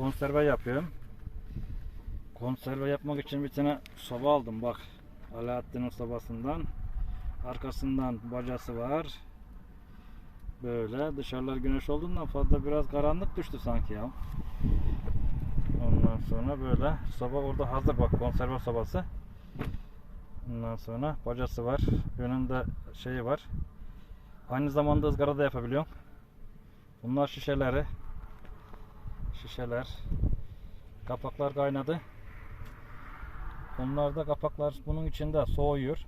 konserve yapıyorum. Konserve yapmak için bir tane soba aldım bak. Alaaddin'in sobasından. Arkasından bacası var. Böyle dışarılar güneş olduğundan fazla biraz karanlık düştü sanki ya. Ondan sonra böyle soba orada hazır bak konserve sobası. Ondan sonra bacası var. Önünde şeyi var. Aynı zamanda ızgara da yapabiliyorum. Bunlar şişeleri. Şişeler. Kapaklar kaynadı. Bunlar da kapaklar bunun içinde soğuyor.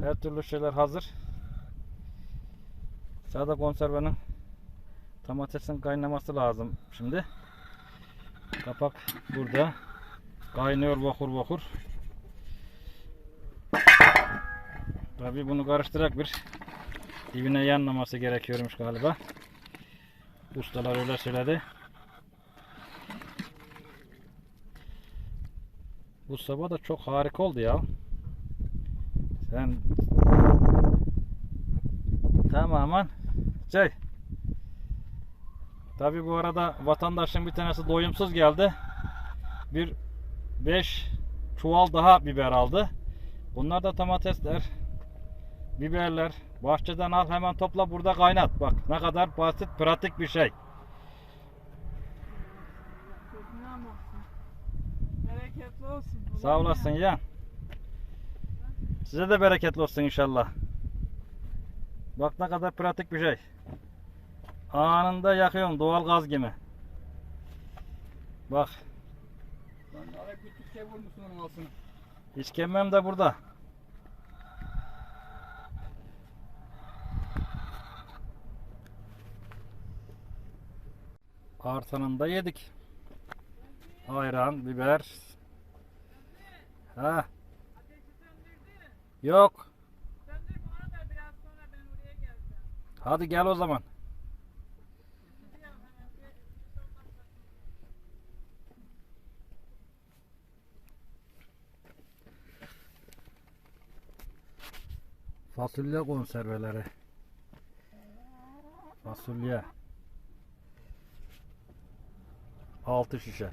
Her türlü şeyler hazır. Sağda konservenin domatesin kaynaması lazım şimdi. Kapak burada. Kaynıyor vakur vakur. Tabi bunu karıştırarak bir dibine yanmaması gerekiyormuş galiba. Ustalar öyle söyledi. Bu sabah da çok harika oldu ya. Sen tamamen şey Tabi bu arada vatandaşın bir tanesi doyumsuz geldi. Bir 5 çuval daha biber aldı. Bunlar da domatesler, biberler. Bahçeden al hemen topla burada kaynat. Bak ne kadar basit, pratik bir şey. Bereketli olsun. Sağ olasın ya. Size de bereketli olsun inşallah. Bak ne kadar pratik bir şey. Anında yakıyorsun doğal gaz gibi. Bak Sen araya küçük şey vurmuşsun onun altına. işkembem de burada. Artanını da yedik. Ayran, biber. Ha. Yok. Hadi gel o zaman. Fasulye konserveleri. Fasulye. 6 şişe.